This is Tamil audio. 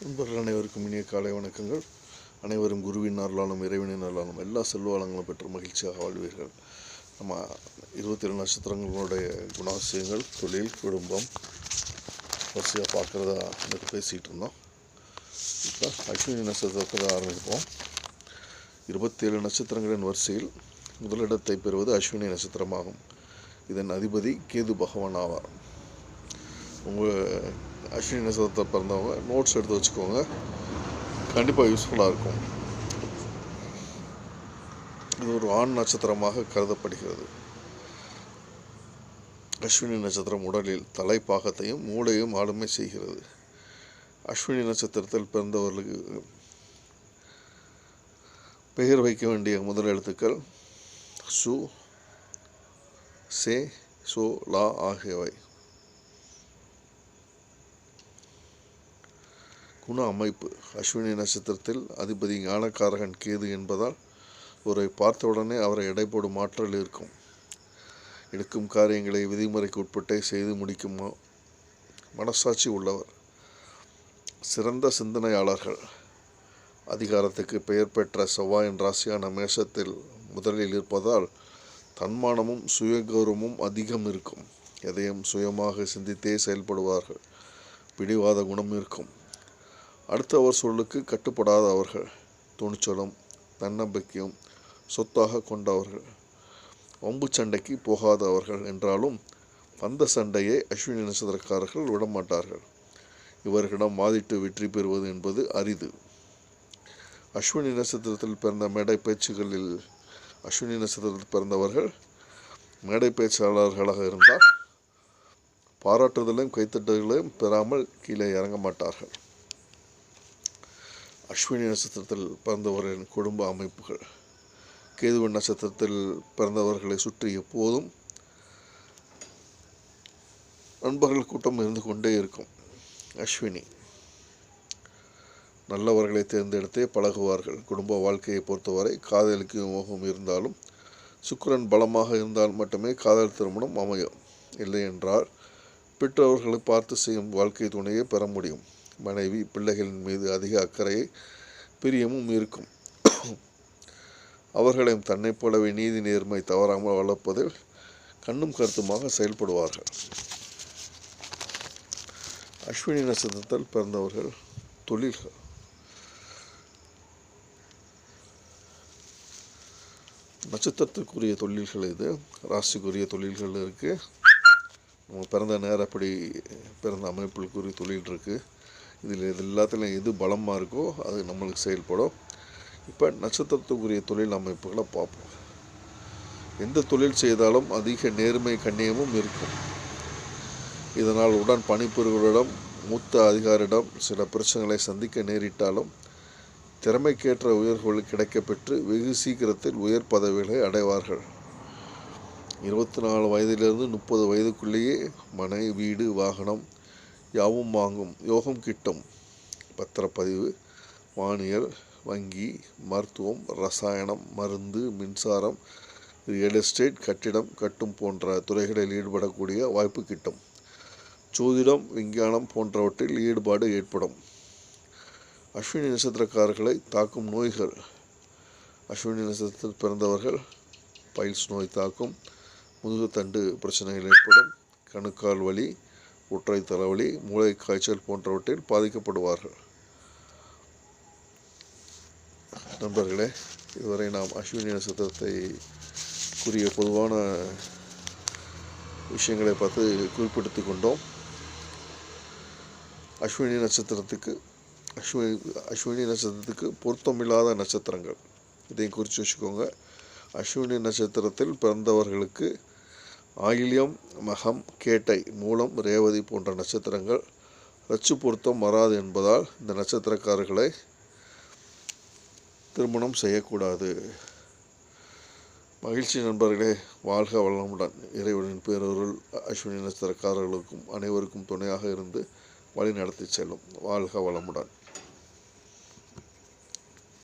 நண்பர்கள் அனைவருக்கும் இனிய காலை வணக்கங்கள். அனைவரும் குருவின் அருளாலும் இறைவனின் அருளாலும் எல்லா செல்வாளங்களும் பெற்று மகிழ்ச்சியாக வாழ்வீர்கள். நம்ம இருபத்தி ஏழு நட்சத்திரங்களுடைய குணாசியங்கள் தொழில் குடும்பம் வரிசையாக பார்க்குறதா நேற்று பேசிகிட்டு இருந்தோம். இப்போ அஸ்வினி நட்சத்திரத்தில் ஆரம்பிப்போம். இருபத்தேழு நட்சத்திரங்களின் வரிசையில் முதலிடத்தை பெறுவது அஸ்வினி நட்சத்திரமாகும். இதன் அதிபதி கேது பகவான் ஆவார். உங்கள் அஸ்வினி நட்சத்திரத்தை பிறந்தவங்க நோட்ஸ் எடுத்து வச்சுக்கோங்க. கண்டிப்பாக யூஸ்ஃபுல்லாக இருக்கும். இது ஒரு ஆண் நட்சத்திரமாக கருதப்படுகிறது. அஸ்வினி நட்சத்திரம் உடலில் தலைப்பாகத்தையும் மூளையும் ஆளுமை செய்கிறது. அஸ்வினி நட்சத்திரத்தில் பிறந்தவர்களுக்கு பெயர் வைக்க வேண்டிய முதல் எழுத்துக்கள் சு சே சோ லா ஆகியவை. குண அமைப்பு. அஸ்வினி நட்சத்திரத்தில் அதிபதி ஞானக்காரகன் கேது என்பதால் ஒருவரை பார்த்தவுடனே அவரை எடைபோடும் ஆற்றல் இருக்கும். எடுக்கும் காரியங்களை விதிமுறைக்கு உட்பட்டே செய்து முடிக்கும்? மனசாட்சி உள்ளவர். சிறந்த சிந்தனையாளர்கள். அதிகாரத்துக்கு பெயர் பெற்ற செவ்வாயின் ராசியான மேஷத்தில் முதலில் இருப்பதால் தன்மானமும் சுயகௌரவமும் அதிகம் இருக்கும். எதையும் சுயமாக சிந்தித்தே செயல்படுவார்கள். பிடிவாத குணம் இருக்கும். அடுத்தவர் சொல்லுக்கு கட்டுப்படாத அவர்கள் துணிச்சலும் தன்னம்பிக்கையும் சொத்தாக கொண்டவர்கள். வம்பு சண்டைக்கு போகாதவர்கள் என்றாலும் அந்த சண்டையை அஸ்வினி நட்சத்திரக்காரர்கள் விடமாட்டார்கள். இவர்களிடம் வாதிட்டு வெற்றி பெறுவது என்பது அரிது. அஸ்வினி நட்சத்திரத்தில் பிறந்த மேடை பேச்சுகளில் அஸ்வினி நட்சத்திரத்தில் பிறந்தவர்கள் மேடை பேச்சாளர்களாக இருந்தால் பாராட்டுதலையும் கைத்தட்டல்களையும் பெறாமல் கீழே இறங்க மாட்டார்கள். அஸ்வினி நட்சத்திரத்தில் பிறந்தவர்களின் குடும்ப அமைப்புகள். கேதுவன் நட்சத்திரத்தில் பிறந்தவர்களை சுற்றி எப்போதும் நண்பர்கள் கூட்டம் இருந்து கொண்டே இருக்கும் அஸ்வினி. நல்லவர்களை தேர்ந்தெடுத்தே பழகுவார்கள். குடும்ப வாழ்க்கையை பொறுத்தவரை காதலுக்கு மோகம் இருந்தாலும் சுக்கிரன் பலமாக இருந்தால் மட்டுமே காதல் திருமணம் அமையும். இல்லை என்றால் பெற்றவர்களை பார்த்து செய்யும் வாழ்க்கை துணையை பெற முடியும். மனைவி பிள்ளைகளின் மீது அதிக அக்கறையை பிரியமும் இருக்கும். அவர்களையும் தன்னைப் போலவே நீதி நேர்மை தவறாமல் வளர்ப்பதில் கண்ணும் கருத்துமாக செயல்படுவார்கள். அஸ்வினி நட்சத்திரத்தில் பிறந்தவர்கள் தொழில்கள். நட்சத்திரத்துக்குரிய தொழில்கள் இது. ராசிக்குரிய தொழில்கள் இருக்குது நம்ம பிறந்த நேரப்படி பிறந்த அமைப்புக்குரிய தொழில் இருக்குது இதில் இது எல்லாத்துலையும் எது பலமாக இருக்கோ அது நம்மளுக்கு செயல்படும். இப்போ நட்சத்திரத்துக்குரிய தொழில் அமைப்புகளை பார்ப்போம். எந்த தொழில் செய்தாலும் அதிக நேர்மை கண்ணியமும் இருக்கும். இதனால் உடன் பணிபுரிவர்களிடம் மூத்த அதிகாரிடம் சில பிரச்சனைகளை சந்திக்க நேரிட்டாலும் திறமைக்கேற்ற உயர்வுகள் கிடைக்கப்பெற்று வெகு சீக்கிரத்தில் உயர் பதவிகளை அடைவார்கள். இருபத்தி நாலு வயதிலிருந்து முப்பது வயதுக்குள்ளேயே மனை வீடு வாகனம் யாவும் வாங்கும். யோகம் கிட்டும். பத்திரப்பதிவு வானியல் வங்கி மருத்துவம் ரசாயனம் மருந்து மின்சாரம் ரியல் எஸ்டேட் கட்டிடம் கட்டும் போன்ற துறைகளில் ஈடுபடக்கூடிய வாய்ப்பு கிட்டும். ஜோதிடம் விஞ்ஞானம் போன்றவற்றில் ஈடுபாடு ஏற்படும். அஸ்வினி நட்சத்திரக்காரர்களை தாக்கும் நோய்கள். அஸ்வினி நட்சத்திரத்தில் பிறந்தவர்கள் பைல்ஸ் நோய் தாக்கும் முதுகுத்தண்டு பிரச்சனைகள் ஏற்படும் கணுக்கால் வலி ஒற்றை தலைவலி மூளை காய்ச்சல் போன்றவற்றில் பாதிக்கப்படுவார்கள். நண்பர்களே இதுவரை நாம் அஸ்வினி நட்சத்திரத்தை கூறிய பொதுவான விஷயங்களை பார்த்து குறிப்பிடுத்தி கொண்டோம். அஸ்வினி நட்சத்திரத்துக்கு அஸ்வினி அஸ்வினி நட்சத்திரத்துக்கு பொருத்தமில்லாத நட்சத்திரங்கள். இதையும் குறித்து வச்சுக்கோங்க. அஸ்வினி நட்சத்திரத்தில் பிறந்தவர்களுக்கு ஆயில்யம் மகம் கேட்டை மூலம் ரேவதி போன்ற நட்சத்திரங்கள் ரச்சு பொருத்தம் வராது என்பதால் இந்த நட்சத்திரக்காரர்களை திருமணம் செய்யக்கூடாது. மகிழ்ச்சி நண்பர்களே வாழ்க வளமுடன். இறைவனின் பேரொருள் அஸ்வினி நட்சத்திரக்காரர்களுக்கும் அனைவருக்கும் துணையாக இருந்து வழி நடத்தி செல்லும். வாழ்க வளமுடன்.